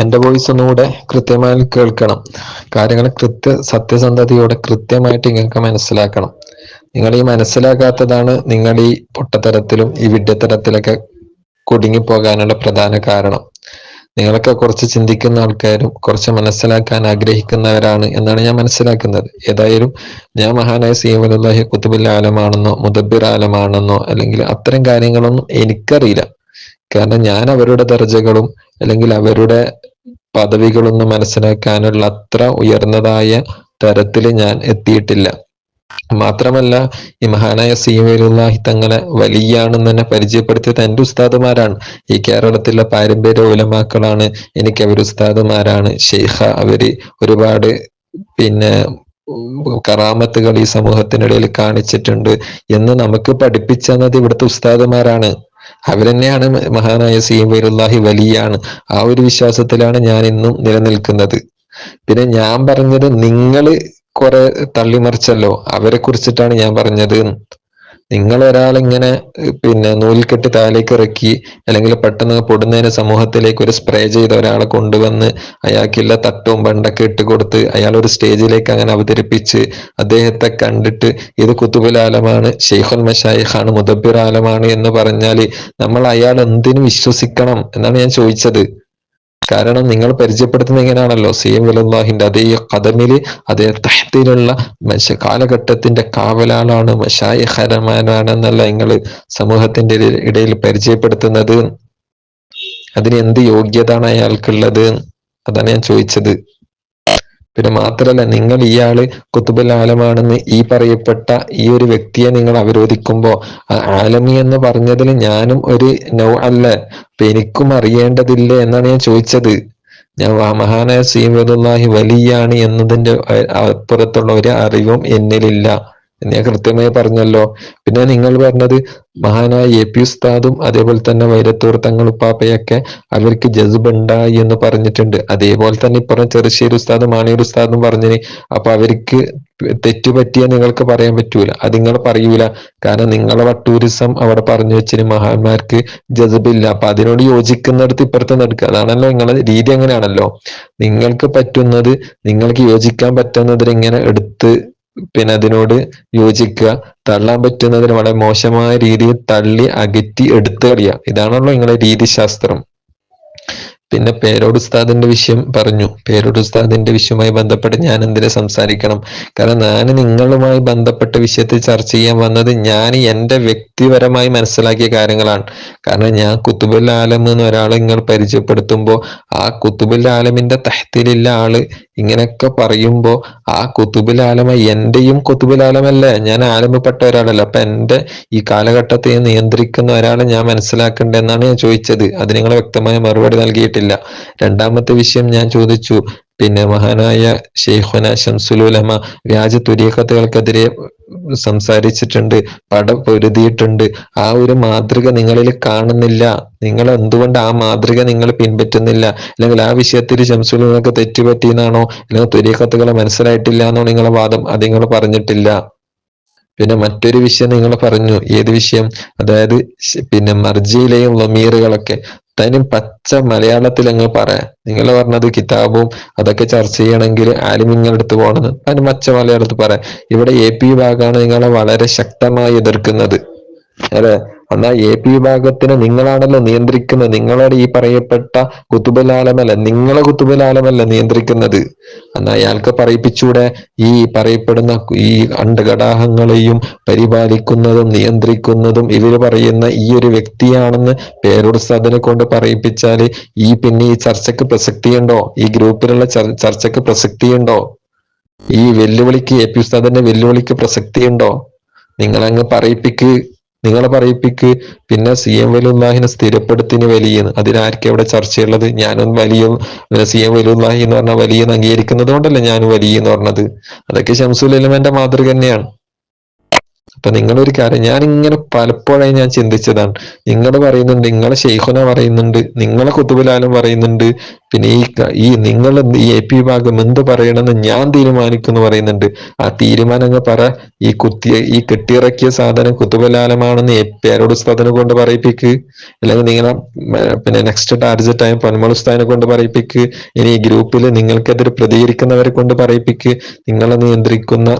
എന്റെ വോയിസ് ഒന്നുകൂടെ കൃത്യമായി കേൾക്കണം. കാര്യങ്ങൾ കൃത്യ സത്യസന്ധതയോടെ കൃത്യമായിട്ട് നിങ്ങൾക്ക് മനസ്സിലാക്കണം. നിങ്ങൾ ഈ മനസ്സിലാക്കാത്തതാണ് നിങ്ങൾ ഈ പൊട്ടത്തരത്തിലും ഈ വിഡ്ഢത്തരത്തിലൊക്കെ കുടുങ്ങിപ്പോകാനുള്ള പ്രധാന കാരണം. നിങ്ങളൊക്കെ കുറച്ച് ചിന്തിക്കുന്ന ആൾക്കാരും കുറച്ച് മനസ്സിലാക്കാൻ ആഗ്രഹിക്കുന്നവരാണ് എന്നാണ് ഞാൻ മനസ്സിലാക്കുന്നത്. ഏതായാലും ഞാൻ മഹാനായ സീമലുല്ലാഹി കുത്തുബുൽ ആലമാണെന്നോ മുദബിർ ആലമാണെന്നോ അല്ലെങ്കിൽ അത്തരം കാര്യങ്ങളൊന്നും എനിക്കറിയില്ല. കാരണം ഞാൻ അവരുടെ ദർജകളും അല്ലെങ്കിൽ അവരുടെ പദവികളൊന്നും മനസ്സിലാക്കാനുള്ള അത്ര ഉയർന്നതായ തരത്തിൽ ഞാൻ എത്തിയിട്ടില്ല. മാത്രമല്ല ഈ മഹാനായ സീമലുല്ലാഹി തങ്ങളെ വലിയാണെന്ന് തന്നെ പരിചയപ്പെടുത്തിയത് എന്റെ ഉസ്താദുമാരാണ്. ഈ കേരളത്തിലെ പാരമ്പര്യ ഉലമാക്കളാണ് എനിക്ക് അവർ ഉസ്താദുമാരാണ്. ഷെയ്ഖ അവർ ഒരുപാട് പിന്നെ കറാമത്തുകൾ ഈ സമൂഹത്തിനിടയിൽ കാണിച്ചിട്ടുണ്ട് എന്ന് നമുക്ക് പഠിപ്പിച്ചെന്നത് ഇവിടുത്തെ ഉസ്താദുമാരാണ്. അവരെന്നെയാണ് മഹാനായ സീമലുല്ലാഹി വലിയാണ്. ആ ഒരു വിശ്വാസത്തിലാണ് ഞാൻ ഇന്നും നിലനിൽക്കുന്നത്. പിന്നെ ഞാൻ പറഞ്ഞത് നിങ്ങൾ കുറെ തള്ളിമറിച്ചല്ലോ. അവരെ കുറിച്ചിട്ടാണ് ഞാൻ പറഞ്ഞത്. നിങ്ങൾ ഒരാളിങ്ങനെ പിന്നെ നൂൽക്കെട്ട് താലേക്ക് ഇറക്കി അല്ലെങ്കിൽ പെട്ടെന്ന് പൊടുന്നതിന് സമൂഹത്തിലേക്ക് ഒരു സ്പ്രേ ചെയ്ത ഒരാളെ കൊണ്ടുവന്ന് അയാൾക്കുള്ള തട്ടും ബണ്ടൊക്കെ ഇട്ട് കൊടുത്ത് അയാൾ ഒരു സ്റ്റേജിലേക്ക് അങ്ങനെ അവതരിപ്പിച്ച് അദ്ദേഹത്തെ കണ്ടിട്ട് ഇത് കുത്തുബുൽ ആലമാണ് ഷെയ്ഖുൽ മഷായിഖാണ് മുദബിർ ആലമാണ് എന്ന് പറഞ്ഞാൽ നമ്മൾ അയാൾ എന്തിനു വിശ്വസിക്കണം എന്നാണ് ഞാൻ ചോദിച്ചത്. കാരണം നിങ്ങൾ പരിചയപ്പെടുത്തുന്ന എങ്ങനെയാണല്ലോ സി എം വലുല്ലാഹിന്റെ അതേ കഥമിൽ അതേ തഹത്തിലുള്ള മനുഷ്യ കാലഘട്ടത്തിന്റെ കാവലാളാണ് മഷായിഹരമാനാണ് എന്നല്ല നിങ്ങൾ സമൂഹത്തിന്റെ ഇടയിൽ പരിചയപ്പെടുത്തുന്നത്. അതിന് എന്ത് യോഗ്യതാണ് അയാൾക്കുള്ളത്? അതാണ് ഞാൻ ചോദിച്ചത്. പിന്നെ മാത്രല്ല നിങ്ങൾ ഇയാൾ കുത്തുബുൽ ആലമാണെന്ന് ഈ പറയപ്പെട്ട ഈ ഒരു വ്യക്തിയെ നിങ്ങൾ അവരോധിക്കുമ്പോ ആലമി എന്ന് പറഞ്ഞതിൽ ഞാനും ഒരു നൗ അല്ല. എനിക്കും അറിയേണ്ടതില്ലേ എന്നാണ് ഞാൻ ചോദിച്ചത്. ഞാൻ മഹാനായ സീമദുല്ലാഹി വലിയാണ് എന്നതിന്റെ അപ്പുറത്തുള്ള ഒരു അറിവും എന്നിലില്ല. ഞാൻ കൃത്യമായി പറഞ്ഞല്ലോ. പിന്നെ നിങ്ങൾ പറഞ്ഞത് മഹാനായ എ പി ഉസ്താദും അതേപോലെ തന്നെ വൈരത്തൂർ തങ്ങളുപ്പാപ്പയൊക്കെ അവർക്ക് ജസുബ് ഉണ്ടായി എന്ന് പറഞ്ഞിട്ടുണ്ട്. അതേപോലെ തന്നെ ഇപ്പുറം ചെറുശ്ശേരി ഉസ്താദും മാണിയൂർ ഉസ്താദും പറഞ്ഞിന്. അപ്പൊ അവർക്ക് തെറ്റ് പറ്റിയ നിങ്ങൾക്ക് പറയാൻ പറ്റൂല. അത് നിങ്ങൾ പറയൂല. കാരണം നിങ്ങളെ വട്ടൂരിസം അവിടെ പറഞ്ഞു വെച്ചിന് മഹാന്മാർക്ക് ജസ്ബില്ല അപ്പൊ അതിനോട് യോജിക്കുന്നിടത്ത് ഇപ്പുറത്ത് നടക്കുക. അതാണല്ലോ നിങ്ങളെ രീതി അങ്ങനെയാണല്ലോ. നിങ്ങൾക്ക് പറ്റുന്നത് നിങ്ങൾക്ക് യോജിക്കാൻ പറ്റുന്നതിൽ ഇങ്ങനെ എടുത്ത് പിന്നെ അതിനോട് യോജിക്കുക. തള്ളാൻ പറ്റുന്നതിന് വളരെ മോശമായ രീതിയിൽ തള്ളി അകറ്റി എടുത്തു കളിയുക. ഇതാണല്ലോ നിങ്ങളെ രീതിശാസ്ത്രം. പിന്നെ പേരോട് ഉസ്താദിന്റെ വിഷയം പറഞ്ഞു. പേരോട് ഉസ്താദിന്റെ വിഷയവുമായി ബന്ധപ്പെട്ട് ഞാൻ എന്തിനെ സംസാരിക്കണം? കാരണം ഞാൻ നിങ്ങളുമായി ബന്ധപ്പെട്ട വിഷയത്തിൽ ചർച്ച ചെയ്യാൻ വന്നത് ഞാൻ എന്റെ വ്യക്തിപരമായി മനസ്സിലാക്കിയ കാര്യങ്ങളാണ്. കാരണം ഞാൻ കുത്തുബുൽ ആലം എന്ന് ഒരാളെ നിങ്ങൾ പരിചയപ്പെടുത്തുമ്പോൾ ആ കുത്തുബുൽ ആലമിന്റെ തഹത്തിലുള്ള ആൾ ഇങ്ങനെയൊക്കെ പറയുമ്പോൾ ആ കുത്തുബുൽ ആലമ എന്റെയും കുത്തുബുൽ ആലമല്ലേ ഞാൻ ആലമപ്പെട്ട ഒരാളല്ല. അപ്പൊ എന്റെ ഈ കാലഘട്ടത്തെ നിയന്ത്രിക്കുന്ന ഒരാളെ ഞാൻ മനസ്സിലാക്കേണ്ടതെന്നാണ് ഞാൻ ചോദിച്ചത്. അത് നിങ്ങൾ വ്യക്തമായ മറുപടി നൽകിയിട്ടില്ല. രണ്ടാമത്തെ വിഷയം ഞാൻ ചോദിച്ചു. പിന്നെ മഹാനായ ഷെയ്ഖുന ഷംസുലുലമ വ്യാജ തുരീഖത്തുകൾക്കെതിരെ സംസാരിച്ചിട്ടുണ്ട് പട പൊരുതിയിട്ടുണ്ട്. ആ ഒരു മാതൃക നിങ്ങളിൽ കാണുന്നില്ല. നിങ്ങൾ എന്തുകൊണ്ട് ആ മാതൃക നിങ്ങൾ പിൻപറ്റുന്നില്ല? അല്ലെങ്കിൽ ആ വിഷയത്തിൽ ശംസുൽ നിങ്ങൾക്ക് തെറ്റുപറ്റി എന്നാണോ? അല്ലെങ്കിൽ തുരീഖത്തുകളെ മനസ്സിലായിട്ടില്ല എന്നോ നിങ്ങളെ വാദം അത് നിങ്ങൾ പറഞ്ഞിട്ടില്ല. പിന്നെ മറ്റൊരു വിഷയം നിങ്ങൾ പറഞ്ഞു. ഏത് വിഷയം? അതായത് പിന്നെ മർജിയിലെയും ലമീറുകളൊക്കെ തനും പച്ച മലയാളത്തിൽ അങ്ങ് പറയാം. നിങ്ങൾ പറഞ്ഞത് കിതാബും അതൊക്കെ ചർച്ച ചെയ്യണമെങ്കിൽ ആലിമിങ്ങൾ അടുത്ത് പോകണമെന്ന് അതിന് പച്ച മലയാളത്തിൽ പറയാം. ഇവിടെ എ പി ഭാഗമാണ് നിങ്ങളെ വളരെ ശക്തമായി എതിർക്കുന്നത്. അല്ലെ? എന്നാൽ എ പി വിഭാഗത്തിന് നിങ്ങളാണല്ലോ നിയന്ത്രിക്കുന്നത്. നിങ്ങളുടെ ഈ പറയപ്പെട്ട കുത്തുബലാലമല്ല നിങ്ങളെ കുത്തുബലാലമല്ല നിയന്ത്രിക്കുന്നത്. എന്നാൽ അയാൾക്ക് പറയിപ്പിച്ചൂടെ ഈ പറയപ്പെടുന്ന ഈ അണ്ടഘടാഹങ്ങളെയും പരിപാലിക്കുന്നതും നിയന്ത്രിക്കുന്നതും ഇവർ പറയുന്ന ഈ ഒരു വ്യക്തിയാണെന്ന് പേരുസ്താദിനെ കൊണ്ട് പറയിപ്പിച്ചാൽ ഈ പിന്നെ ഈ ചർച്ചക്ക് പ്രസക്തിയുണ്ടോ? ഈ ഗ്രൂപ്പിലുള്ള ചർച്ചക്ക് പ്രസക്തിയുണ്ടോ? ഈ വെല്ലുവിളിക്ക് എ പി ഉസ്താദിന്റെ വെല്ലുവിളിക്ക് പ്രസക്തിയുണ്ടോ? നിങ്ങളങ്ങ് പറയിപ്പിക്ക്. നിങ്ങളെ പറയിപ്പിക്ക്. പിന്നെ സി എം വലുല്ലാഹിനെ സ്ഥിരപ്പെടുത്തിന് വലിയ അതിനാർക്കും അവിടെ ചർച്ചയുള്ളത്. ഞാനും വലിയ സി എം വലുല്ലാഹി എന്ന് പറഞ്ഞാൽ വലിയ അംഗീകരിക്കുന്നത് കൊണ്ടല്ലേ ഞാനും വലിയ എന്ന് പറഞ്ഞത്? അതൊക്കെ ഷംസുൽ ഇലമന്റെ മാതൃക തന്നെയാണ്. അപ്പൊ നിങ്ങളൊരു കാര്യം ഞാൻ ഇങ്ങനെ പലപ്പോഴായി ഞാൻ ചിന്തിച്ചതാണ്. നിങ്ങൾ പറയുന്നുണ്ട് നിങ്ങളെ ഷെയ്ഖുന പറയുന്നുണ്ട് നിങ്ങളെ കുത്തുബുലാലും പറയുന്നുണ്ട്. പിന്നെ ഈ ഈ നിങ്ങൾ ഈ എ പി വിഭാഗം എന്ത് പറയണമെന്ന് ഞാൻ തീരുമാനിക്കുന്നു പറയുന്നുണ്ട്. ആ തീരുമാനങ്ങൾ പറ ഈ കുത്തിയ ഈ കെട്ടിയിറക്കിയ സാധനം കുത്തുബലാലമാണെന്ന് എ- പേരോട് ഉസ്താദിനെ കൊണ്ട് പറയിപ്പിക്ക്. അല്ലെങ്കിൽ നിങ്ങളെ പിന്നെ നെക്സ്റ്റ് ടാർജറ്റ് ആയ പൊന്മൾ ഉസ്താദിനെ കൊണ്ട് പറയിപ്പിക്ക്. ഇനി ഈ ഗ്രൂപ്പിൽ നിങ്ങൾക്കെതിരെ പ്രതികരിക്കുന്നവരെ കൊണ്ട് പറയിപ്പിക്ക്. നിങ്ങളെ നിയന്ത്രിക്കുന്ന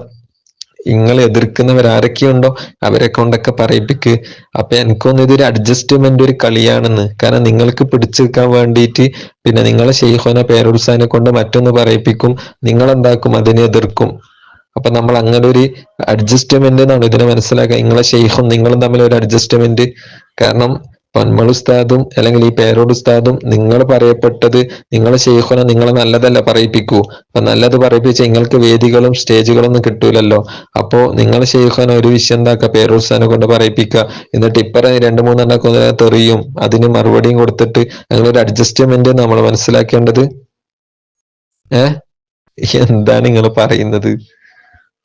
നിങ്ങൾ എതിർക്കുന്നവർ ആരൊക്കെയുണ്ടോ അവരെ കൊണ്ടൊക്കെ പറയിപ്പിക്ക്. അപ്പൊ എനിക്കൊന്നും ഇതൊരു അഡ്ജസ്റ്റ്മെന്റ് ഒരു കളിയാണെന്ന്. കാരണം നിങ്ങൾക്ക് പിടിച്ചു നിൽക്കാൻ വേണ്ടിയിട്ട് പിന്നെ നിങ്ങളെ ഷെയ്ഖോനെ പേരുത്സാനെ കൊണ്ട് മറ്റൊന്ന് പറയിപ്പിക്കും. നിങ്ങൾ എന്താക്കും അതിനെ എതിർക്കും. അപ്പൊ നമ്മൾ അങ്ങനെ ഒരു അഡ്ജസ്റ്റ്മെന്റ് എന്നാണ് ഇതിനെ മനസ്സിലാക്കുക. നിങ്ങളെ ഷെയ്ഖും നിങ്ങളും തമ്മിൽ ഒരു അഡ്ജസ്റ്റ്മെന്റ് കാരണം പന്മൾ ഉസ്താദും അല്ലെങ്കിൽ ഈ പേരോട് ഉസ്താദും നിങ്ങൾ പറയപ്പെട്ടത് നിങ്ങൾ ഷെയ്ഖുനെ നിങ്ങളെ നല്ലതല്ല പറയിപ്പിക്കൂ. അപ്പൊ നല്ലത് പറയിപ്പിച്ച് നിങ്ങൾക്ക് വേദികളും സ്റ്റേജുകളും ഒന്നും കിട്ടൂലല്ലോ. അപ്പോ നിങ്ങൾ ഷെയ്ഖുനെ ഒരു വിഷയം എന്താക്കുക? പേരോട് ഉസ്താദിനെ കൊണ്ട് പറയിപ്പിക്കുക. എന്നിട്ട് ഇപ്പറ രണ്ട് മൂന്നെണ്ണൊക്കെ തെറിയും. അതിന് മറുപടിയും കൊടുത്തിട്ട് അങ്ങനെ ഒരു അഡ്ജസ്റ്റ്മെന്റ് നമ്മൾ മനസ്സിലാക്കേണ്ടത്? ഏ? എന്താണ് നിങ്ങൾ പറയുന്നത്?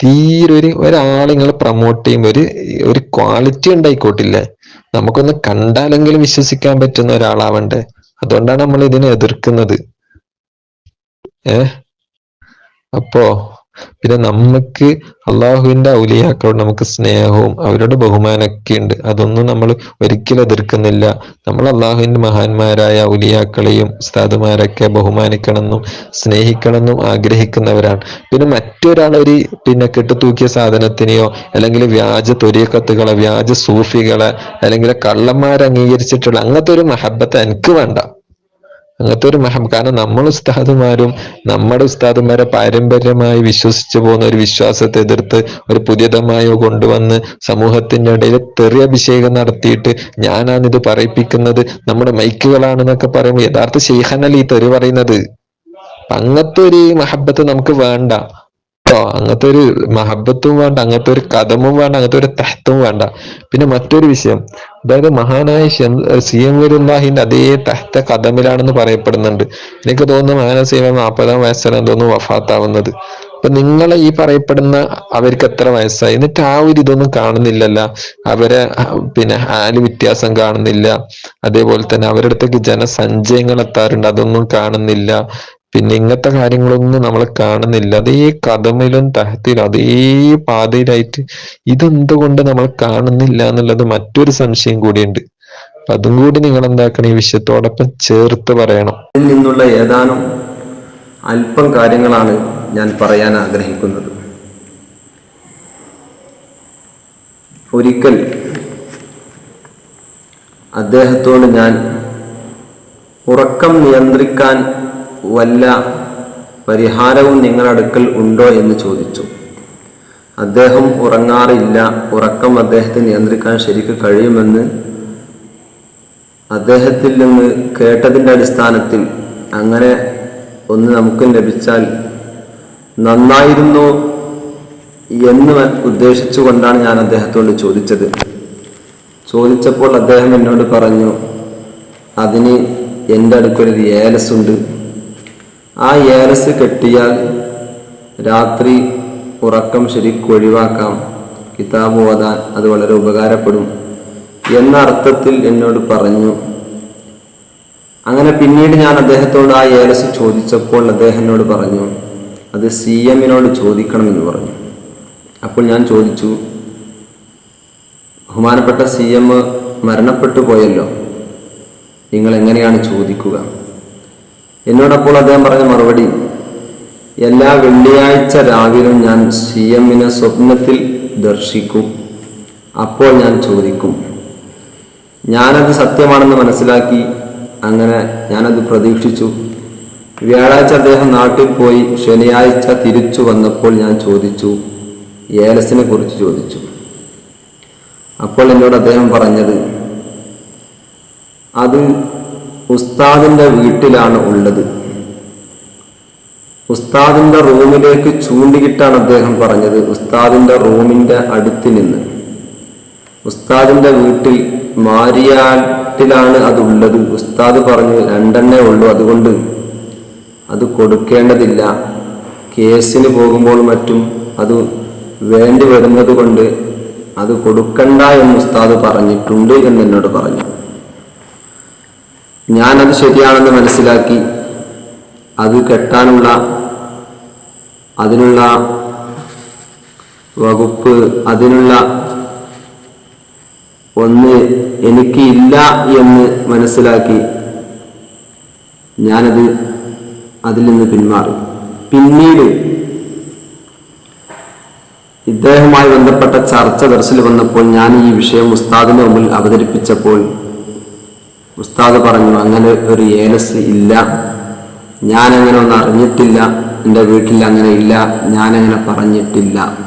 തീരെ ഒരു ഒരാളെ പ്രൊമോട്ട് ചെയ്യുമ്പോൾ ഒരു ഒരു ക്വാളിറ്റി ഉണ്ടായിക്കോട്ടില്ലേ. നമുക്കൊന്ന് കണ്ടാലെങ്കിലും വിശ്വസിക്കാൻ പറ്റുന്ന ഒരാളാവണ്ടേ. അതുകൊണ്ടാണ് നമ്മൾ ഇതിനെ എതിർക്കുന്നത്. ഏ? അപ്പോ പിന്നെ നമുക്ക് അള്ളാഹുവിന്റെ ഔലിയാക്കളോട് നമുക്ക് സ്നേഹവും അവരോട് ബഹുമാനമൊക്കെ ഉണ്ട്. അതൊന്നും നമ്മൾ ഒരിക്കലും എതിർക്കുന്നില്ല. നമ്മൾ അള്ളാഹുവിന്റെ മഹാന്മാരായ ഔലിയാക്കളെയും ഉസ്താദുമാരൊക്കെ ബഹുമാനിക്കണമെന്നും സ്നേഹിക്കണമെന്നും ആഗ്രഹിക്കുന്നവരാണ്. പിന്നെ മറ്റൊരാൾ ഒരു പിന്നെ കെട്ടുതൂക്കിയ സാധനത്തിനെയോ അല്ലെങ്കിൽ വ്യാജ തൊരിയക്കത്തുകളെ വ്യാജ സൂഫികളെ അല്ലെങ്കിൽ കള്ളന്മാരെ അംഗീകരിച്ചിട്ടുള്ള അങ്ങനത്തെ ഒരു മഹബത്ത് എനിക്ക് വേണ്ട. അങ്ങനത്തെ ഒരു മഹം. കാരണം നമ്മൾ ഉസ്താദുമാരും നമ്മുടെ ഉസ്താദുമാരെ പാരമ്പര്യമായി വിശ്വസിച്ചു പോകുന്ന ഒരു വിശ്വാസത്തെ എതിർത്ത് ഒരു പുതിയതമായോ കൊണ്ടുവന്ന് സമൂഹത്തിന്റെ ഇടയിൽ തെറി അഭിഷേകം നടത്തിയിട്ട് ഞാനാണ് ഇത് പറയിപ്പിക്കുന്നത് നമ്മുടെ മൈക്കുകളാണെന്നൊക്കെ പറയുമ്പോൾ യഥാർത്ഥ ശേഖനല്ല ഈ തെറി പറയുന്നത്. അങ്ങനത്തെ ഒരു മഹബത്ത് നമുക്ക് വേണ്ട. കേട്ടോ. അങ്ങനത്തെ ഒരു മഹബത്തും വേണ്ട അങ്ങനത്തെ ഒരു കഥമും വേണ്ട അങ്ങനത്തെ ഒരു തഹത്തും വേണ്ട. പിന്നെ മറ്റൊരു വിഷയം. അതായത് മഹാനായ സി എം വരുല്ലാഹിന്റെ അതേ തഹത്ത കഥമിലാണെന്ന് പറയപ്പെടുന്നുണ്ട്. എനിക്ക് തോന്നുന്നു മഹാന എം നാൽപ്പതാം വയസ്സിലാണ് തോന്നുന്നു വഫാത്താവുന്നത്. അപ്പൊ നിങ്ങളെ ഈ പറയപ്പെടുന്ന അവർക്ക് എത്ര വയസ്സായി? എന്നിട്ട് ആ ഒരു ഇതൊന്നും കാണുന്നില്ലല്ല. അവരെ പിന്നെ ആൽ വ്യത്യാസം കാണുന്നില്ല. അതേപോലെ തന്നെ അവരുടെ അടുത്തേക്ക് ജനസഞ്ചയങ്ങൾ എത്താറുണ്ട് അതൊന്നും കാണുന്നില്ല. പിന്നെ ഇങ്ങനത്തെ കാര്യങ്ങളൊന്നും നമ്മൾ കാണുന്നില്ല. അതേ കഥമിലും തഹത്തിലും അതേ പാതയിലായിട്ട് ഇതെന്തുകൊണ്ട് നമ്മൾ കാണുന്നില്ല എന്നുള്ളത് മറ്റൊരു സംശയം കൂടിയുണ്ട്. അപ്പൊ അതും കൂടി നിങ്ങൾ എന്താക്കണം ഈ വിഷയത്തോടൊപ്പം ചേർത്ത് പറയണം. ഇതിൽ നിന്നുള്ള ഏതാനും അല്പം കാര്യങ്ങളാണ് ഞാൻ പറയാൻ ആഗ്രഹിക്കുന്നത്. ഒരിക്കൽ അദ്ദേഹത്തോട് ഞാൻ ഉറക്കം നിയന്ത്രിക്കാൻ വല്ല പരിഹാരവും നിങ്ങളുടെ അടുക്കൽ ഉണ്ടോ എന്ന് ചോദിച്ചു. അദ്ദേഹം ഉറങ്ങാറില്ല ഉറക്കം അദ്ദേഹത്തെ നിയന്ത്രിക്കാൻ ശരിക്ക് കഴിയുമെന്ന് അദ്ദേഹത്തിൽ നിന്ന് കേട്ടതിന്റെ അടിസ്ഥാനത്തിൽ അങ്ങനെ ഒന്ന് നമുക്കും ലഭിച്ചാൽ നന്നായിരുന്നു എന്ന് ഉദ്ദേശിച്ചുകൊണ്ടാണ് ഞാൻ അദ്ദേഹത്തോട് ചോദിച്ചത്. ചോദിച്ചപ്പോൾ അദ്ദേഹം എന്നോട് പറഞ്ഞു അതിന് എന്റെ അടുക്കൊരു ഏലസുണ്ട് ആ ഏലസ് കെട്ടിയാൽ രാത്രി ഉറക്കം ശരിക്കും ഒഴിവാക്കാം. കിതാബ് ഓതാൻ അത് വളരെ ഉപകാരപ്പെടും. എന്ന അർത്ഥത്തിൽ എന്നോട് പറഞ്ഞു. അങ്ങനെ പിന്നീട് ഞാൻ അദ്ദേഹത്തോട് ആ ഏലസ് ചോദിച്ചപ്പോൾ അദ്ദേഹം എന്നോട് പറഞ്ഞു അത് സി എമ്മിനോട് ചോദിക്കണമെന്ന് പറഞ്ഞു. അപ്പോൾ ഞാൻ ചോദിച്ചു ബഹുമാനപ്പെട്ട സി എം മരണപ്പെട്ടു പോയല്ലോ നിങ്ങൾ എങ്ങനെയാണ് ചോദിക്കുക? എന്നോടപ്പോൾ അദ്ദേഹം പറഞ്ഞ മറുപടി എല്ലാ വെള്ളിയാഴ്ച രാവിലും ഞാൻ സി എമ്മിനെ സ്വപ്നത്തിൽ ദർശിക്കും അപ്പോൾ ഞാൻ ചോദിക്കും. ഞാനത് സത്യമാണെന്ന് മനസ്സിലാക്കി അങ്ങനെ ഞാനത് പ്രതീക്ഷിച്ചു. വ്യാഴാഴ്ച അദ്ദേഹം നാട്ടിൽ പോയി ശനിയാഴ്ച തിരിച്ചു വന്നപ്പോൾ ഞാൻ ചോദിച്ചു ഏലസിനെ കുറിച്ച് ചോദിച്ചു. അപ്പോൾ എന്നോട് അദ്ദേഹം പറഞ്ഞത് അത് ഉസ്താദിന്റെ വീട്ടിലാണ് ഉള്ളത്. ഉസ്താദിന്റെ റൂമിലേക്ക് ചൂണ്ടിയിട്ടാണ് അദ്ദേഹം പറഞ്ഞത് ഉസ്താദിന്റെ റൂമിന്റെ അടുത്ത് നിന്ന്. ഉസ്താദിന്റെ വീട്ടിൽ മാരിയാട്ടിലാണ് അതുള്ളത് ഉസ്താദ് പറഞ്ഞു രണ്ടെണ്ണേ ഉള്ളൂ. അതുകൊണ്ട് അത് കൊടുക്കേണ്ടതില്ല. കേസിന് പോകുമ്പോൾ മറ്റും അത് വേണ്ടി വരുന്നത് കൊണ്ട് അത് കൊടുക്കണ്ട എന്ന് ഉസ്താദ് പറഞ്ഞിട്ടുണ്ട് എന്ന് എന്നോട് പറഞ്ഞു. ഞാനത് ശരിയാണെന്ന് മനസ്സിലാക്കി അത് കെട്ടാനുള്ള അതിനുള്ള വകുപ്പ് അതിനുള്ള ഒന്ന് എനിക്ക് ഇല്ല എന്ന് മനസ്സിലാക്കി ഞാനത് അതിൽ നിന്ന് പിന്മാറി. പിന്നീട് ഇദ്ദേഹവുമായി ബന്ധപ്പെട്ട ചർച്ച ദർശിൽ വന്നപ്പോൾ ഞാൻ ഈ വിഷയം ഉസ്താദിന്റെ മുമ്പിൽ അവതരിപ്പിച്ചപ്പോൾ ഉസ്താദ് പറഞ്ഞു അങ്ങനെ ഒരു ഏലസ് ഇല്ല. ഞാൻ അങ്ങനെ ഒന്ന് അറിഞ്ഞിട്ടില്ല. എന്റെ വീട്ടിൽ അങ്ങനെ ഇല്ല. ഞാൻ അങ്ങനെ പറഞ്ഞിട്ടില്ല.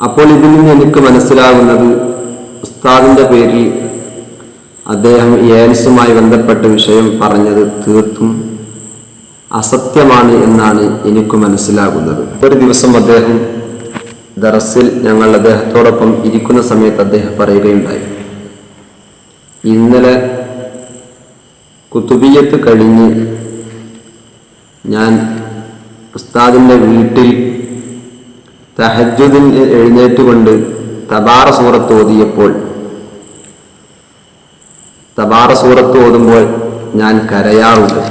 അപ്പോൾ ഇതിൽ നിന്ന് എനിക്ക് മനസ്സിലാകുന്നത് ഉസ്താദിന്റെ പേരിൽ അദ്ദേഹം ഏലസുമായി ബന്ധപ്പെട്ട വിഷയം പറഞ്ഞത് തീർത്തും അസത്യമാണ് എന്നാണ് എനിക്ക് മനസ്സിലാകുന്നത്. ഒരു ദിവസം അദ്ദേഹം ദറസിൽ ഞങ്ങൾ അദ്ദേഹത്തോടൊപ്പം ഇരിക്കുന്ന സമയത്ത് അദ്ദേഹം പറയുകയുണ്ടായി. ഇന്നലെ കുത്തുബിയത്ത് കഴിഞ്ഞ് ഞാൻ ഉസ്താദിന്റെ വീട്ടിൽ തഹജുദിന് എഴുന്നേറ്റുകൊണ്ട് തബാറ സൂറത്ത് ഓതിയപ്പോൾ തബാറ സൂറത്ത് ഓതുമ്പോൾ ഞാൻ കരയാറുണ്ട്.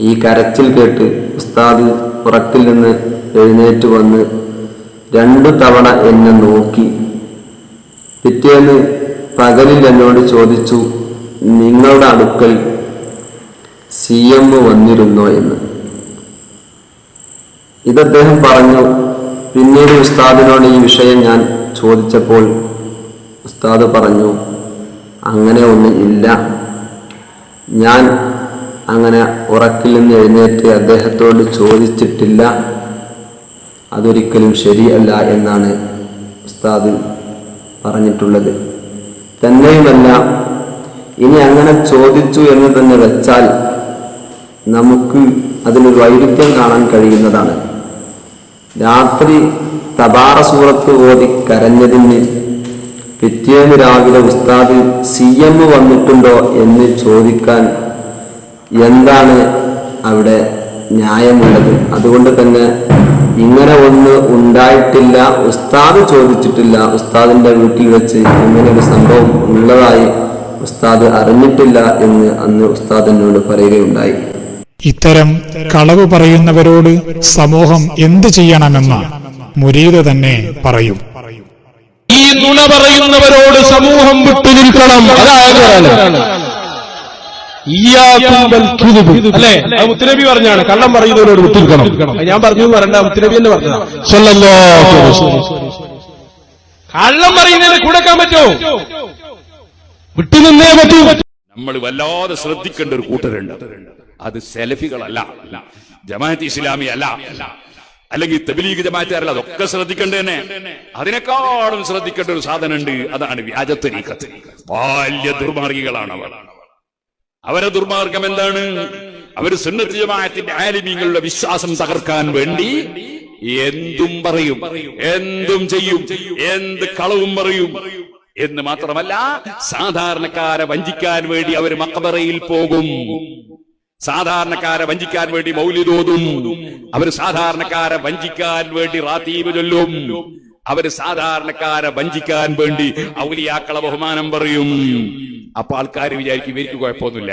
ഈ കരച്ചിൽ കേട്ട് ഉസ്താദ് ഉറക്കിൽ നിന്ന് എഴുന്നേറ്റ് വന്ന് രണ്ടു തവണ എന്നെ നോക്കി. പിറ്റേന്ന് പകലിൽ എന്നോട് ചോദിച്ചു നിങ്ങളുടെ അടുക്കൽ സി എം വന്നിരുന്നോ എന്ന്? ഇതദ്ദേഹം പറഞ്ഞു പിന്നീട് ഉസ്താദിനോട് ഈ വിഷയം ഞാൻ ചോദിച്ചപ്പോൾ ഉസ്താദ് പറഞ്ഞു അങ്ങനെ ഒന്നും ഇല്ല. ഞാൻ അങ്ങനെ ഉറക്കിൽ നിന്ന് എഴുന്നേറ്റ് അദ്ദേഹത്തോട് ചോദിച്ചിട്ടില്ല. അതൊരിക്കലും ശരിയല്ല എന്നാണ് ഉസ്താദ് പറഞ്ഞിട്ടുള്ളത്. തന്നെയുമല്ല ഇനി അങ്ങനെ ചോദിച്ചു എന്ന് തന്നെ വെച്ചാൽ നമുക്ക് അതിനൊരു വൈരുദ്ധ്യം കാണാൻ കഴിയുന്നതാണ്. രാത്രി തബാറ സൂറത്ത് ഓതി കരഞ്ഞതിന് പിറ്റേന്ന് രാവിലെ ഉസ്താദ് സി എം വന്നിട്ടുണ്ടോ എന്ന് ചോദിക്കാൻ എന്താണ് അവിടെ ന്യായമുള്ളത്? അതുകൊണ്ട് തന്നെ ഇങ്ങനെ ഒന്ന് ഉണ്ടായിട്ടില്ല ഉസ്താദ് ചോദിച്ചിട്ടില്ല ഉസ്താദിന്റെ വീട്ടിൽ വെച്ച് ഇങ്ങനെ ഒരു സംഭവം ഉള്ളതായി ഉസ്താദ് അറിഞ്ഞിട്ടില്ല എന്ന് അന്ന് ഉസ്താദ് എന്നോട് പറയുകയുണ്ടായി. ഇത്തരം കളവ് പറയുന്നവരോട് സമൂഹം എന്ത് ചെയ്യണമെന്ന് മുരീദ് തന്നെ പറയും. ഈ നുണ പറയുന്നവരോട് സമൂഹം വിട്ടു നിൽക്കണം. അതാണ് അല്ലേ? അത് മുത്തുനബി പറഞ്ഞാണ്. കള്ളം പറയുന്നവരോട് വിട്ടിരിക്കണം ഞാൻ പറഞ്ഞു എന്ന് പറയണ്ട മുത്തുനബി എന്ന് പറഞ്ഞതാണ് സ്വല്ലല്ലാഹു അലൈഹി വസല്ലം. കള്ളം പറയുന്നതിന് കൂടെക്കാൻ പറ്റോ? വിട്ടുനിന്നേ പറ്റൂ. നമ്മൾ വല്ലാതെ ശ്രദ്ധിക്കേണ്ട ഒരു കൂട്ടരുണ്ട്. അത് സെലഫികളല്ല. ജമാഅത്ത് ഇസ്ലാമി അല്ല അല്ലെങ്കിൽ തബിലീഗ് ജമാഅത്തുകാരല്ല. അതൊക്കെ ശ്രദ്ധിക്കേണ്ട തന്നെ. അതിനേക്കാളും ശ്രദ്ധിക്കേണ്ട ഒരു സാധനമുണ്ട്. അതാണ് വ്യാജത്തരീക്കത്ത് ബാല്യ ദുർമാർഗികളാണ് അവർ അവരെ ദുർമാർഗം എന്താണ്? അവർ സുന്നത്ത് ജമാഅത്തിന്റെ ആലിമീങ്ങളുടെ വിശ്വാസം തകർക്കാൻ വേണ്ടി എന്തും പറയും എന്തും ചെയ്യും എന്ത് കളവും പറയും എന്ന് മാത്രമല്ല സാധാരണക്കാരെ വഞ്ചിക്കാൻ വേണ്ടി അവർ മക്കബറയിൽ പോകും. സാധാരണക്കാരെ വഞ്ചിക്കാൻ വേണ്ടി മൗലിതോതും അവർ സാധാരണക്കാരെ വഞ്ചിക്കാൻ വേണ്ടി റാത്തീബ് ചൊല്ലും. അവർ സാധാരണക്കാരെ വഞ്ചിക്കാൻ വേണ്ടി ഔലിയാക്കളെ ബഹുമാനം പറയും. അപ്പൊ ആൾക്കാർ വിചാരിക്കും ഇവർക്ക് കുഴപ്പമൊന്നുമില്ല.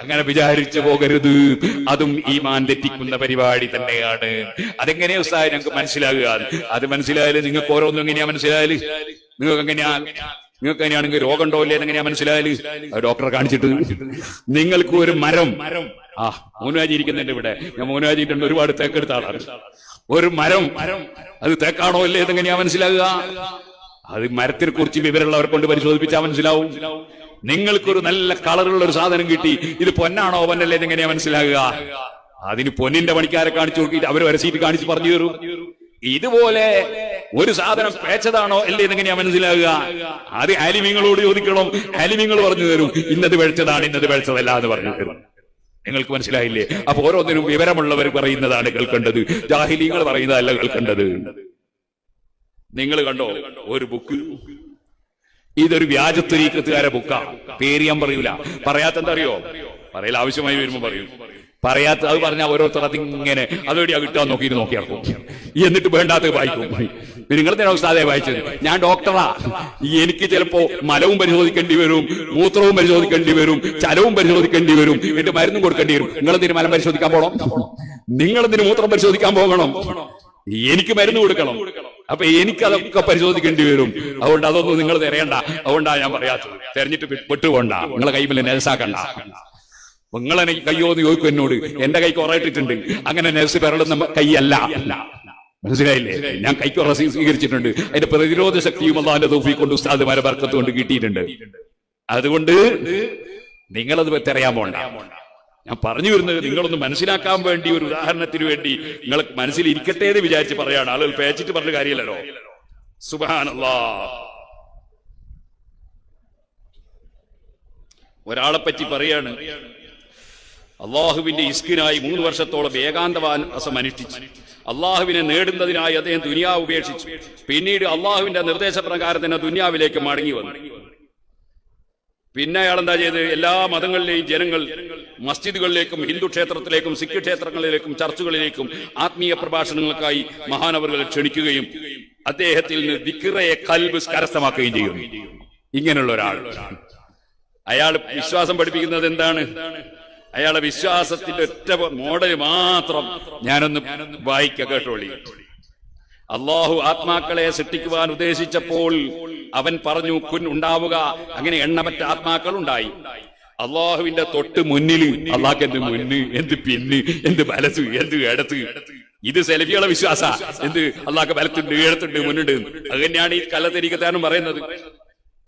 അങ്ങനെ വിചാരിച്ചു പോകരുത്. അതും ഈമാൻ തെറ്റിക്കുന്ന പരിപാടി തന്നെയാണ്. അതെങ്ങനെയാ ഉസ്താദ് ഞങ്ങൾക്ക് മനസ്സിലാകുക? അത് മനസ്സിലായാലും നിങ്ങൾക്ക് ഓരോന്നും എങ്ങനെയാ മനസ്സിലായാൽ? നിങ്ങൾക്ക് എങ്ങനെയാ? നിങ്ങൾക്ക് എങ്ങനെയാണെങ്കിൽ രോഗം ഉണ്ടോ ഇല്ലേ എങ്ങനെയാ മനസ്സിലായാൽ? ഡോക്ടറെ കാണിച്ചിട്ട്. നിങ്ങൾക്ക് ഒരു മരം. ആ മോനുവാജി ഇരിക്കുന്നുണ്ട് ഇവിടെ. ഞാൻ മോനുവാജിട്ടുണ്ട് ഒരുപാട് തേക്കെടുത്ത ആളാണ്. ഒരു മരം. അത് തേക്കാണോ അല്ലേ എന്നെങ്ങനെയാ മനസ്സിലാകുക? അത് മരത്തിനെ കുറിച്ച് വിവരമുള്ളവരെ കൊണ്ട് പരിശോധിപ്പിച്ചാൽ മനസ്സിലാവും. നിങ്ങൾക്കൊരു നല്ല കളറുള്ള ഒരു സാധനം കിട്ടി. ഇത് പൊന്നാണോ പൊന്നല്ലേ എന്നെങ്ങനെയാ മനസ്സിലാകുക? അതിന് പൊന്നിന്റെ പണിക്കാരെ കാണിച്ചു നോക്കിയിട്ട് അവർ വരച്ചിട്ട് കാണിച്ച് പറഞ്ഞു തരും. ഇതുപോലെ ഒരു സാധനം പേച്ചതാണോ അല്ലേ എന്നെങ്ങനെയാ മനസ്സിലാകുക? അത് അലിമിങ്ങളോട് ചോദിക്കണം. അലിമിങ്ങൾ പറഞ്ഞു തരും. ഇന്നത് വെളിച്ചതാണ് ഇന്നത് വെളിച്ചതല്ല എന്ന് പറഞ്ഞു തരും. നിങ്ങൾക്ക് മനസ്സിലായില്ലേ? അപ്പൊ ഓരോന്നിനും വിവരമുള്ളവർ പറയുന്നതാണ് കേൾക്കേണ്ടത് ജാഹിലീങ്ങൾ പറയുന്നതല്ല കേൾക്കേണ്ടത് നിങ്ങൾ കണ്ടോ? ഒരു ബുക്ക് ഇതൊരു വ്യാജത്തുരീക്കത്തുകാരെ ബുക്കാ പേര് ഞാൻ പറയൂല. പറയാത്ത എന്താ അറിയോ? പറയൽ ആവശ്യമായി വരുമ്പോ പറയും. പറയാത്ത അത് പറഞ്ഞാൽ ഓരോരുത്തർ അതിങ്ങനെ അതോടെ കിട്ടാൻ നോക്കിയിട്ട് നോക്കിയാൽ നടക്കും. എന്നിട്ട് വേണ്ടാത്ത വായിക്കും. നിങ്ങൾ ഉസ്താദെ വായിച്ചത്? ഞാൻ ഡോക്ടറാ. എനിക്ക് ചിലപ്പോ മലവും പരിശോധിക്കേണ്ടി വരും മൂത്രവും പരിശോധിക്കേണ്ടി വരും ചലവും പരിശോധിക്കേണ്ടി വരും എന്നിട്ട് മരുന്നും കൊടുക്കേണ്ടി വരും. നിങ്ങൾ നിങ്ങളെന്തിന് മലം പരിശോധിക്കാൻ പോകണം? നിങ്ങളെന്തിന് മൂത്രം പരിശോധിക്കാൻ പോകണം? എനിക്ക് മരുന്ന് കൊടുക്കണം. അപ്പൊ എനിക്ക് അതൊക്കെ പരിശോധിക്കേണ്ടി വരും. അതുകൊണ്ട് അതൊന്നും നിങ്ങൾ തിരയണ്ട. അതുകൊണ്ടാ ഞാൻ പറയാത്തത്. തെരഞ്ഞിട്ട് പെട്ടുപോണ്ട നിങ്ങളെ കൈമിൽ നെൽസാക്കണ്ട. നിങ്ങളെ കയ്യോ എന്ന് ചോദിക്കും എന്നോട്. എന്റെ കൈ കുറയിട്ടിട്ടുണ്ട് അങ്ങനെ നെൽസ് പെരളുന്ന കൈയല്ല മനസ്സിലായില്ലേ? ഞാൻ കൈക്ക് റസീം സ്വീകരിച്ചിട്ടുണ്ട്. അതിന്റെ പ്രതിരോധ ശക്തിയും അള്ളാഹിന്റെ തൂഫി കൊണ്ട് ഉസ്താദുമാരെ വർക്കത്ത് കൊണ്ട് കിട്ടിയിട്ടുണ്ട്. അതുകൊണ്ട് നിങ്ങളത് തെരയാൻ പോണ്ട. ഞാൻ പറഞ്ഞു വരുന്നത് നിങ്ങളൊന്ന് മനസ്സിലാക്കാൻ വേണ്ടി ഒരു ഉദാഹരണത്തിന് വേണ്ടി നിങ്ങൾ മനസ്സിൽ ഇരിക്കട്ടെ എന്ന് വിചാരിച്ച് പറയാണ്. ആളുകൾ പേച്ചിട്ട് പറഞ്ഞ കാര്യമല്ലോ സുബാനല്ലാ ഒരാളെ പറ്റി പറയാണ്. അള്ളാഹുവിന്റെ ഇസ്കിനായി മൂന്ന് വർഷത്തോളം ഏകാന്തവാസം അനുഷ്ഠിച്ചു അള്ളാഹുവിനെ നേടുന്നതിനായി അദ്ദേഹം ദുനിയാവ് ഉപേക്ഷിച്ചു. പിന്നീട് അള്ളാഹുവിന്റെ നിർദ്ദേശപ്രകാരം തന്നെ ദുനിയാവിലേക്ക് മടങ്ങി വന്നു. പിന്നെ അയാൾ എന്താ ചെയ്ത് എല്ലാ മതങ്ങളിലെയും ജനങ്ങൾ മസ്ജിദുകളിലേക്കും ഹിന്ദു ക്ഷേത്രത്തിലേക്കും സിഖ് ക്ഷേത്രങ്ങളിലേക്കും ചർച്ചുകളിലേക്കും ആത്മീയ പ്രഭാഷണങ്ങൾക്കായി മഹാനവറുകളെ ക്ഷണിക്കുകയും അദ്ദേഹത്തിൽ നിന്ന് ദിക്റയെ കൽബ് കരസ്ഥമാക്കുകയും ചെയ്യുന്നു. ഇങ്ങനെയുള്ള ഒരാൾ. അയാൾ വിശ്വാസം പഠിപ്പിക്കുന്നത് എന്താണ്? അയാളെ വിശ്വാസത്തിന്റെ ഒറ്റ മോഡൽ മാത്രം ഞാനൊന്ന് വായിക്ക കേട്ടോളി. അള്ളാഹു ആത്മാക്കളെ സൃഷ്ടിക്കുവാൻ ഉദ്ദേശിച്ചപ്പോൾ അവൻ പറഞ്ഞു കുൻ ഉണ്ടാവുക. അങ്ങനെ എണ്ണമറ്റ ആത്മാക്കൾ ഉണ്ടായി അള്ളാഹുവിന്റെ തൊട്ട് മുന്നിൽ അള്ളാഹ് എന്ത് മുന്ന് എന്ത് പിന്ന് എന്ത് വലത്ത് എന്ത് ഇടത്ത്? ഇത് സെലഫിയുള്ള വിശ്വാസ. എന്ത് അള്ളാഹ് വലത്തുണ്ട് ഇടത്തുണ്ട് മുന്നുണ്ട്? അത് തന്നെയാണ് ഈ കല്ലത്തരിക്കത്താനും പറയുന്നത്.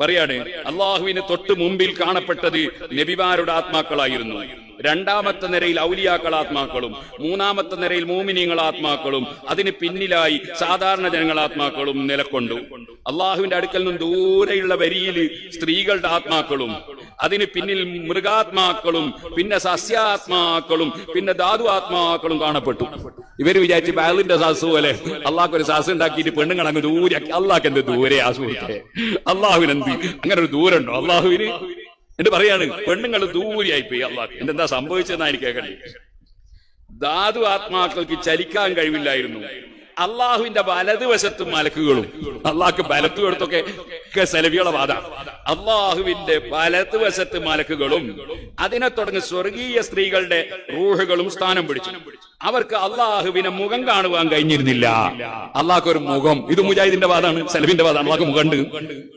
പറയാണ് അള്ളാഹുവിന് തൊട്ട് മുമ്പിൽ കാണപ്പെട്ടത് നബിമാരുടെ ആത്മാക്കളായിരുന്നു. രണ്ടാമത്തെ നിരയിൽ ഔലിയാക്കൾ ആത്മാക്കളും മൂന്നാമത്തെ നിരയിൽ മോമിനിയങ്ങൾ ആത്മാക്കളും അതിന് പിന്നിലായി സാധാരണ ജനങ്ങൾ ആത്മാക്കളും നിലക്കൊണ്ടു. അള്ളാഹുവിന്റെ അടുക്കൽ നിന്നും ദൂരെയുള്ള വരിയിൽ സ്ത്രീകളുടെ ആത്മാക്കളും അതിന് പിന്നിൽ മൃഗാത്മാക്കളും പിന്നെ സസ്യാത്മാക്കളും പിന്നെ ധാതു ആത്മാക്കളും കാണപ്പെട്ടു. ഇവർ വിചാരിച്ച് ബാലിന്റെ സാസ് പോലെ അള്ളാഹ് ഒരു സാസ് ഉണ്ടാക്കിയിട്ട് പെണ്ണുങ്ങൾ അങ്ങ് ദൂരെ അള്ളാഹ് എന്ത് ദൂരെ ആസ്വദിക്കേ അള്ളാഹുവിന് എന്ത്? അങ്ങനെ ഒരു ദൂരമുണ്ടോ? അള്ളാഹുവിന്? എന്നിട്ട് പറയാണ് പെണ്ണുങ്ങൾ ദൂരിയായി പോയി അള്ളാഹ്. എന്തെന്താ സംഭവിച്ചതെന്നാ എനിക്ക് കേൾക്കണേ ധാതു ആത്മാക്കൾക്ക് ചലിക്കാൻ കഴിവില്ലായിരുന്നു. അള്ളാഹുവിന്റെ വലതുവശത്ത് മലക്കുകളും. അള്ളാഹ്ക്ക് വലത്തു കൊടുത്തൊക്കെ സെലവിയുള്ള വാദ. അള്ളാഹുവിന്റെ വലതുവശത്ത് മലക്കുകളും അതിനെ തുടങ്ങി സ്വർഗീയ സ്ത്രീകളുടെ റൂഹുകളും സ്ഥാനം പിടിച്ചു. അവർക്ക് അള്ളാഹുവിനെ മുഖം കാണുവാൻ കഴിഞ്ഞിരുന്നില്ല. അള്ളാഹ്ക്ക് ഒരു മുഖം. ഇത് മുജാഹിദിന്റെ വാദാണ് സെലവിന്റെ വാദാണ്. അള്ളാഹ് മുഖം ഉണ്ട്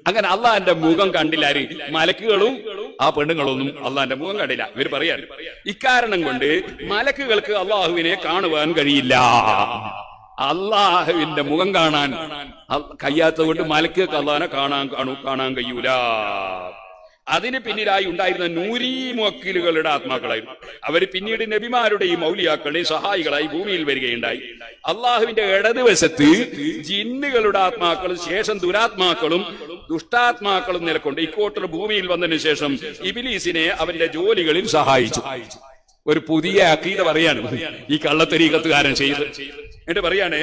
അങ്ങനെ അള്ളാഹിന്റെ മുഖം കണ്ടില്ലാര് മലക്കുകളും ആ പെണ്ണുങ്ങളൊന്നും അള്ളാഹിന്റെ മുഖം കണ്ടില്ല. ഇവർ പറയാണ് ഇക്കാരണം കൊണ്ട് മലക്കുകൾക്ക് അള്ളാഹുവിനെ കാണുവാൻ കഴിയില്ല. അള്ളാഹുവിന്റെ മുഖം കാണാൻ. കഴിയാത്തത് കൊണ്ട് മലക്ക് അള്ളാഹിനെ കാണാൻ കാണു കാണാൻ കഴിയൂല. അതിന് പിന്നിലായി ഉണ്ടായിരുന്ന നൂരീ മുക്കിലുകളുടെ ആത്മാക്കളായിരുന്നു അവർ പിന്നീട് നബിമാരുടെയും മൗലിയാക്കളുടെയും സഹായികളായി ഭൂമിയിൽ വരികയുണ്ടായി. അള്ളാഹുവിന്റെ ഇടതുവശത്ത് ജിന്നുകളുടെ ആത്മാക്കളും ശേഷം ദുരാത്മാക്കളും ദുഷ്ടാത്മാക്കളും നിലക്കൊണ്ട് ഇക്കോട്ടർ ഭൂമിയിൽ വന്നതിന് ശേഷം ഇബിലീസിനെ അവന്റെ ജോലികളിൽ സഹായിച്ചു. ഒരു പുതിയ അക്കീത പറയാണ് ഈ കള്ളത്തരീകത്തുകാരൻ ചെയ്ത് എന്നിട്ട് പറയാണ്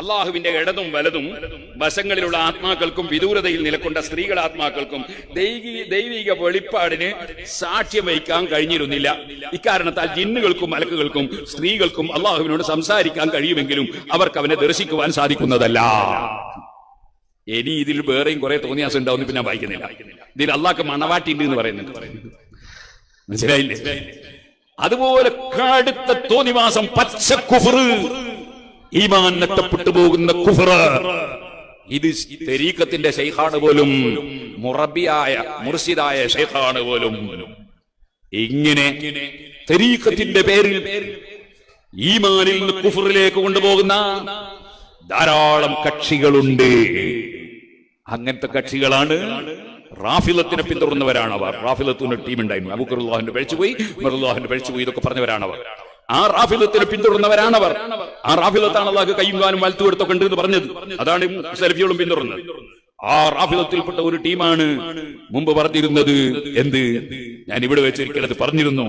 അള്ളാഹുവിന്റെ ഇടതും വലതും വശങ്ങളിലുള്ള ആത്മാക്കൾക്കും വിദൂരതയിൽ നിലക്കൊണ്ട സ്ത്രീകൾ ആത്മാക്കൾക്കും ദൈവി ദൈവിക വെളിപ്പാടിന് സാക്ഷ്യം വഹിക്കാൻ കഴിഞ്ഞിരുന്നില്ല. ഇക്കാരണത്താൽ ജിന്നുകൾക്കും മലക്കുകൾക്കും സ്ത്രീകൾക്കും അള്ളാഹുവിനോട് സംസാരിക്കാൻ കഴിയുമെങ്കിലും അവർക്ക് അവനെ ദർശിക്കുവാൻ സാധിക്കുന്നതല്ല. ഇനി ഇതിൽ വേറെയും കുറെ തോന്നിയാസം ഉണ്ടാവും ഇപ്പൊ ഞാൻ വായിക്കുന്നില്ല. ഇതിൽ അള്ളാഹ്ക്ക് മണവാട്ടിണ്ട് എന്ന് പറയുന്നുണ്ട്. മനസ്സിലായില്ലേ? അതുപോലെ കടുത്ത തോന്നിവാസം പച്ച കുഫറ്. ഈമാൻ നഷ്ടപ്പെട്ടു പോകുന്ന കുഫറ്. ഇത് തെരീക്കത്തിന്റെ ഷെയ്ഖാണ് പോലും മുറബിയായ മുർഷിദായ ഷെയ്ഖാണ് പോലും. ഇങ്ങനെ തെരീക്കത്തിന്റെ പേരിൽ ഈമാനിൽ നിന്ന് കുഫറിലേക്ക് കൊണ്ടുപോകുന്ന ധാരാളം കക്ഷികളുണ്ട്. അങ്ങനത്തെ കക്ഷികളാണ് റാഫിലത്തിനെ പിന്തുടർന്നവരാണ് അവർ. റാഫിലത്തിന് ടീം ഉണ്ടായിരുന്നു. അബുഖറുല്ലാഹിന്റെ പഴിച്ചുപോയി മറുല്ലാഹിന്റെ പഴിച്ചുപോയി ഇതൊക്കെ പറഞ്ഞവരാണവർ. ആ റാഫിലത്തിനെ പിന്തുടർന്നവരാണവർ. ആ റാഫിലത്താണ് അള്ളാഹ് കയ്യും കാലും വലത്തു കൊടുത്തൊക്കെ ഉണ്ട് എന്ന് പറഞ്ഞത്. അതാണ് സെൽഫിയോളും പിന്തുടർന്നത്. ആ റാഫിലത്തിൽപ്പെട്ട ഒരു ടീമാണ് മുമ്പ് പറഞ്ഞിരുന്നത്. എന്ത്? ഞാൻ ഇവിടെ വെച്ചിരിക്കുന്നത് പറഞ്ഞിരുന്നു.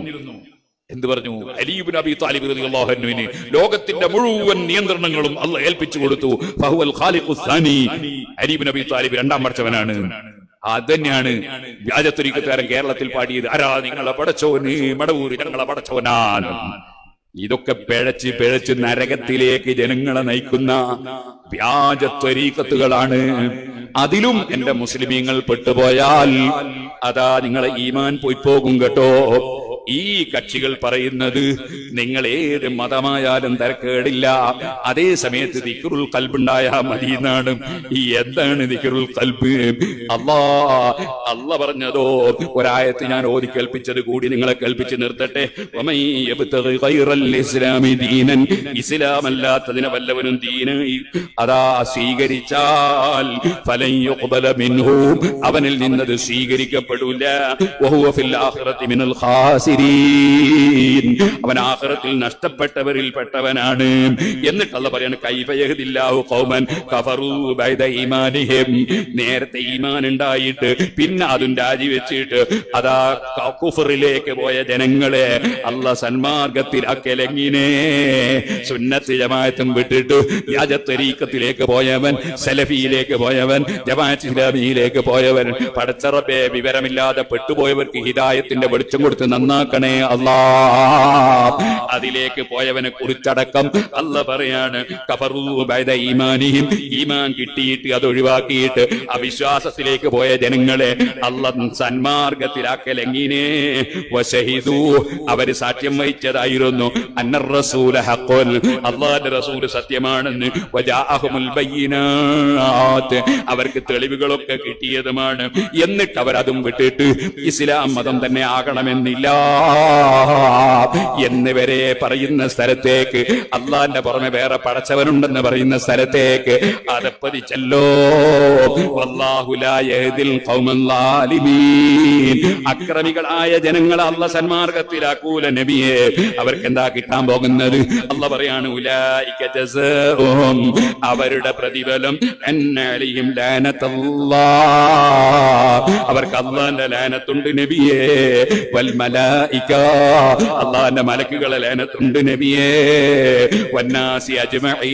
എന്ത് പറഞ്ഞു? അലീബ് നബി താലിബ് അൻഹുവിന് ലോകത്തിന്റെ മുഴുവൻ നിയന്ത്രണങ്ങളും അല്ല ഏൽപ്പിച്ചു കൊടുത്തു. ഫഹുവൽ ഖാലിഖു സാനി താലിബ് രണ്ടാം വർഷവനാണ് അതന്നെയാണ് വ്യാജത്തൊരിക്കത്തുകാരൻ കേരളത്തിൽ പാടിയത്. ആരാ നിങ്ങളെ പടച്ചോന് മടവൂര് ഞങ്ങളെ പടച്ചോനാണ് ഇതൊക്കെ പിഴച്ച് പിഴച്ച് നരകത്തിലേക്ക് ജനങ്ങളെ നയിക്കുന്ന വ്യാജ ത്വരീക്കത്തുകളാണ് അതിലും എന്റെ മുസ്ലിമീങ്ങൾ പെട്ടുപോയാൽ അതാ നിങ്ങളെ ഈമാൻ പോയി പോകും കേട്ടോ. ഈ കക്ഷികൾ പറയുന്നത് നിങ്ങൾ ഏത് മതമായാലും തരക്കേടില്ല. അതേ സമയത്ത് ദിക്റുൽ കൽബുണ്ടായ മതി എന്നാണ് ഈ എന്താണ് ദിക്റുൽ കൽബ്? അള്ളാ അല്ല പറഞ്ഞതോ? ഒരായത്ത് ഞാൻ ഓതി കേൾപ്പിച്ചത് കൂടി നിങ്ങളെ കേൾപ്പിച്ച് നിർത്തട്ടെ. ദീനൻ ഇസ്ലാം അല്ലാത്തതിനെ വല്ലവനും ദീന. അതാ സ്വീകരിച്ചാൽ അവനിൽ നിന്നത് സ്വീകരിക്കപ്പെടില്ല അവൻ ആഹ്റത്തിൽ നഷ്ടപ്പെട്ടവരിൽ പെട്ടവനാണ്. എന്നിട്ട് അല്ല പറയാണ് കൈഫയഹദില്ലാഹു ഖൗമൻ കഫറൂ ബൈദ ഈമാനിഹിം. നേരത്തെ ഈമാൻ ഉണ്ടായിട്ട് പിന്നെ അതും രാജിവെച്ചിട്ട് അതാ കുഫറിലേക്ക് പോയ ജനങ്ങളെ അല്ല സന്മാർഗത്തിലാക്കലെങ്ങിനെ സുന്നത്ത് ജമായത്തും വിട്ടിട്ട് വ്യാജത്വരീക്കത്തിലേക്ക് പോയവൻ സലഫിയിലേക്ക് പോയവൻ ഇസ്ലാമിയിലേക്ക് പോയവൻ പടച്ചറബെ വിവരമില്ലാതെ പെട്ടുപോയവർക്ക് ഹിദായത്തിന്റെ വെളിച്ചം കൊടുത്ത് നന്നാക്കണേ അല്ലാ. അതിലേക്ക് പോയവനെ കുറിച്ചടക്കം അല്ല പറയാണ്. ഈമാനിയും ഈമാൻ കിട്ടിയിട്ട് അത് ഒഴിവാക്കിയിട്ട് അവിശ്വാസത്തിലേക്ക് പോയ ജനങ്ങളെ അല്ല സന്മാർഗത്തിലാക്കൽ വശഹിദു. അവർ സാക്ഷ്യം വഹിച്ചതായിരുന്നു. അന്നർ റസൂല ഹക്കോൽ അള്ളാന്റെ റസൂൽ സത്യമാണെന്ന്. അവർക്ക് തെളിവുകളൊക്കെ കിട്ടിയതുമാണ്. എന്നിട്ട് അവരതും വിട്ടിട്ട് ഇസ്ലാം മതം തന്നെ ആകണമെന്നില്ല. എന്നിവരെ പറയുന്ന സ്ഥലത്തേക്ക് അള്ളാന്റെ പുറമെ വേറെ പടച്ചവനുണ്ടെന്ന് പറയുന്ന സ്ഥലത്തേക്ക് അതപ്പതിച്ചല്ലോ. അക്രമികളായ ജനങ്ങളെ അല്ല സന്മാർഗത്തിലാക്കൂല നബിയെ. അവർക്ക് എന്താ കിട്ടാൻ പോകുന്നത്? അല്ല പറയാണ് അവരുടെ പ്രതിഫലം അവർക്ക് അള്ളാന്റെ ലാനത്തുണ്ട് നബിയേ. വൽമലാ അള്ളാന്റെ മലക്കുകളെ ലേനത്തുണ്ട് നബിയേ. വന്നാസി അജ്മഈ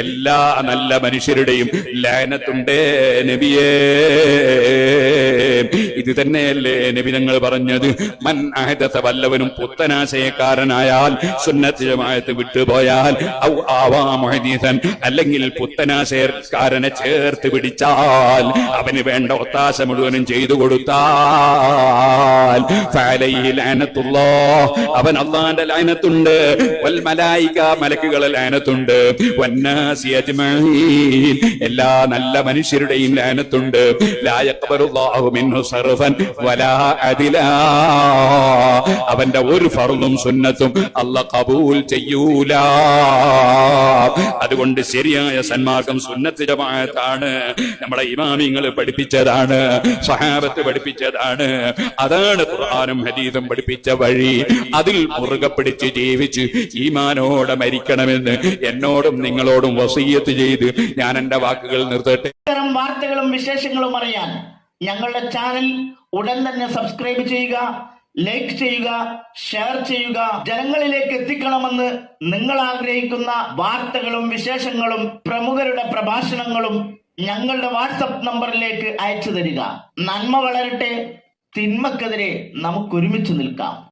എല്ലാ നല്ല മനുഷ്യരുടെയും ലേനത്തുണ്ട് നബിയേ. ഇത് തന്നെയല്ലേ നബി ഞങ്ങൾ പറഞ്ഞത്? മൻ അഹദത്ത വല്ലവനും പുത്തനാശയക്കാരനായാൽ സുന്നത്ത് ജമാഅത്ത് വിട്ടുപോയാൽ ഔ അല്ലെങ്കിൽ പുത്തനാശയക്കാരനെ ചേർത്ത് പിടിച്ചാൽ അവന് വേണ്ട ഒത്താശ മുഴുവനും ചെയ്തു കൊടുത്താൽ ലഅനത്തുല്ലാഹ് അവൻ അള്ളാന്റെ ലൈനത്തുണ്ട്. മലക്കുകളെ ലൈനത്തുണ്ട്. എല്ലാ നല്ല മനുഷ്യരുടെയും ലൈനത്തുണ്ട്. അവന്റെ ഒരു ഫറുതും സുന്നത്തും അല്ല കബൂൽ ചെയ്യൂല. അതുകൊണ്ട് ശരിയായ സന്മാർഗം സുന്നത്ത് ജമാഅത്താണ്. നമ്മളെ ഇമാമിങ്ങൾ പഠിപ്പിച്ചതാണ്. സഹാബത്ത് പഠിപ്പിച്ചതാണ്. അതാണ് ഖുർആനും ഹദീസും പഠിപ്പിച്ച വഴി അതിൽ മുറുകെ പിടിച്ച് ജീവിച്ച് ഈമാനോടെ മരിക്കണമെന്ന് എന്നോടും നിങ്ങളോടും വസീയത്ത് ചെയ്ത് ഞാൻ എന്റെ വാക്കുകൾ നിർത്തട്ടെ. ഇത്തരം വാർത്തകളും വിശേഷങ്ങളും അറിയാൻ ഞങ്ങളുടെ ചാനൽ ഉടൻ തന്നെ സബ്സ്ക്രൈബ് ചെയ്യുക ലൈക്ക് ചെയ്യുക ഷെയർ ചെയ്യുക. ജനങ്ങളിലേക്ക് എത്തിക്കണമെന്ന് നിങ്ങൾ ആഗ്രഹിക്കുന്ന വാർത്തകളും വിശേഷങ്ങളും പ്രമുഖരുടെ പ്രഭാഷണങ്ങളും ഞങ്ങളുടെ വാട്സപ്പ് നമ്പറിലേക്ക് അയച്ചു തരിക. നന്മ വളരട്ടെ. തിന്മക്കെതിരെ നമുക്ക് ഒരുമിച്ച് നിൽക്കാം.